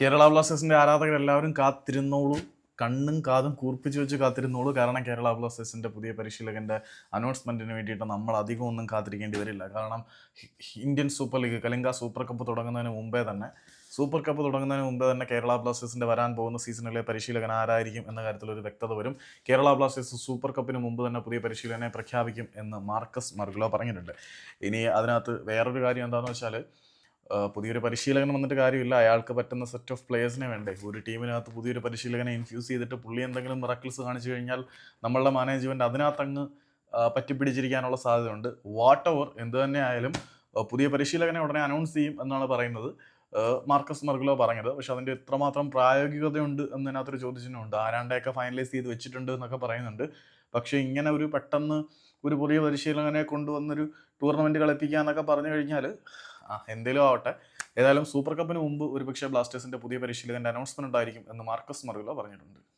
കേരള ബ്ലാസ്റ്റേഴ്സിന്റെ ആരാധകർ എല്ലാവരും കാത്തിരുന്നോളൂ. കണ്ണും കാതും കൂർപ്പിച്ച് വെച്ച് കാത്തിരുന്നോളൂ. കാരണം കേരള ബ്ലാസ്റ്റേഴ്സിന്റെ പുതിയ പരിശീലകന്റെ അനൗൺസ്മെന്റിന് വേണ്ടിയിട്ട് നമ്മൾ അധികം ഒന്നും കാത്തിരിക്കേണ്ടി വരില്ല. കാരണം Indian super league Kalinga super cup തുടങ്ങുന്നതിന് മുമ്പേ തന്നെ സൂപ്പർ കപ്പ് തുടങ്ങുന്നതിന് മുമ്പേ തന്നെ കേരള ബ്ലാസ്റ്റേഴ്സിന്റെ വരാൻ പോകുന്ന സീസണിലെ പരിശീലകൻ ആരായിരിക്കും എന്ന കാര്യത്തിൽ ഒരു വ്യക്തത വരും. കേരള ബ്ലാസ്റ്റേഴ്സ് സൂപ്പർ കപ്പിന് മുമ്പ് തന്നെ പുതിയ പരിശീലകനെ പ്രഖ്യാപിക്കും എന്ന് മാർക്കസ് മർഗുലോ പറഞ്ഞിട്ടുണ്ട്. ഇനി അതിനകത്ത് വേറൊരു കാര്യം എന്താണെന്ന് വെച്ചാൽ പുതിയൊരു പരിശീലകൻ വന്നിട്ട് കാര്യമില്ല. അയാൾക്ക് പറ്റുന്ന സെറ്റ് ഓഫ് പ്ലേയേഴ്സിനെ വേണ്ടേ. ഒരു ടീമിനകത്ത് പുതിയൊരു പരിശീലകനെ ഇൻഫ്യൂസ് ചെയ്തിട്ട് പുള്ളി എന്തെങ്കിലും മിറക്കിൾസ് കാണിച്ചു കഴിഞ്ഞാൽ നമ്മളുടെ മാനേജ്മെന്റ് അതിനകത്ത് അങ്ങ് ആഹ് പറ്റിപ്പിടിച്ചിരിക്കാനുള്ള സാധ്യതയുണ്ട്. വാട്ട് ഓവർ എന്ത് തന്നെ ആയാലും പുതിയ പരിശീലകനെ ഉടനെ അനൗൺസ് ചെയ്യും എന്നാണ് പറയുന്നത്. മാർക്കസ് മർഗുലോ പറഞ്ഞത്. പക്ഷെ അതിന്റെ എത്രമാത്രം പ്രായോഗികതയുണ്ട് എന്നതിനകത്തൊരു ചോദ്യചിഹ്നമുണ്ട്. ആരാണ്ടൊക്കെ ഫൈനലൈസ് ചെയ്ത് വെച്ചിട്ടുണ്ട് എന്നൊക്കെ പറയുന്നുണ്ട്. പക്ഷേ ഇങ്ങനെ ഒരു പെട്ടെന്ന് ഒരു പുതിയ പരിശീലകനെ കൊണ്ടുവന്നൊരു ടൂർണമെന്റ് കളിപ്പിക്കുക എന്നൊക്കെ പറഞ്ഞു കഴിഞ്ഞാൽ എന്തേലും ആവട്ടെ. ഏതായാലും സൂപ്പർ കപ്പിന് മുമ്പ് ഒരുപക്ഷെ ബ്ലാസ്റ്റേഴ്സിന്റെ പുതിയ പരിശീലകന്റെ അനൗൺസ്മെന്റ് ഉണ്ടായിരിക്കും എന്ന് മാർക്കസ് മറുകിലോ പറഞ്ഞിട്ടുണ്ട്.